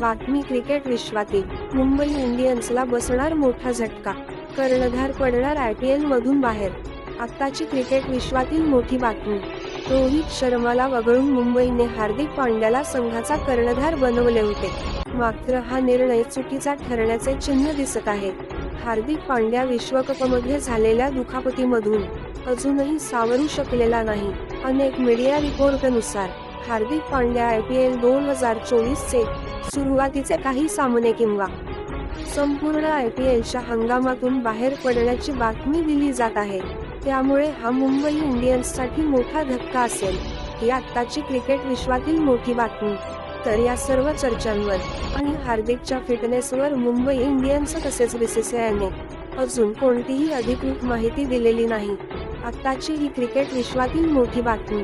बातमी क्रिकेट विश्वातील मुंबई इंडियन्सला बसणार मोठा झटका. कर्णधार पडणार आय पी एलमधून बाहेर. आत्ताची क्रिकेट विश्वातील मोठी बातमी. रोहित शर्माला वगळून मुंबईने हार्दिक पांड्याला संघाचा कर्णधार बनवले होते. मात्र हा निर्णय चुकीचा ठरण्याचे चिन्ह दिसत आहे. हार्दिक पांड्या विश्वकपमध्ये झालेल्या दुखापतीमधून अजूनही सावरू शकलेला नाही. अनेक media रिपोर्टनुसार Hardik Pandya I P L दोन हजार चोवीसचे सुरुवातीचे काही सामने किंवा संपूर्ण आय पी एलच्या हंगामातून बाहेर पडण्याची बातमी दिली जात आहे. त्यामुळे हा मुंबई इंडियन्ससाठी मोठा धक्का असेल ही आत्ताची क्रिकेट विश्वातील मोठी बातमी. तर या सर्व चर्चांवर आणि हार्दिकच्या फिटनेसवर मुंबई इंडियन्स तसेच बीसीसीआयने अजून कोणतीही अधिकृत माहिती दिलेली नाही. आत्ताची ही क्रिकेट विश्वातील मोठी बातमी.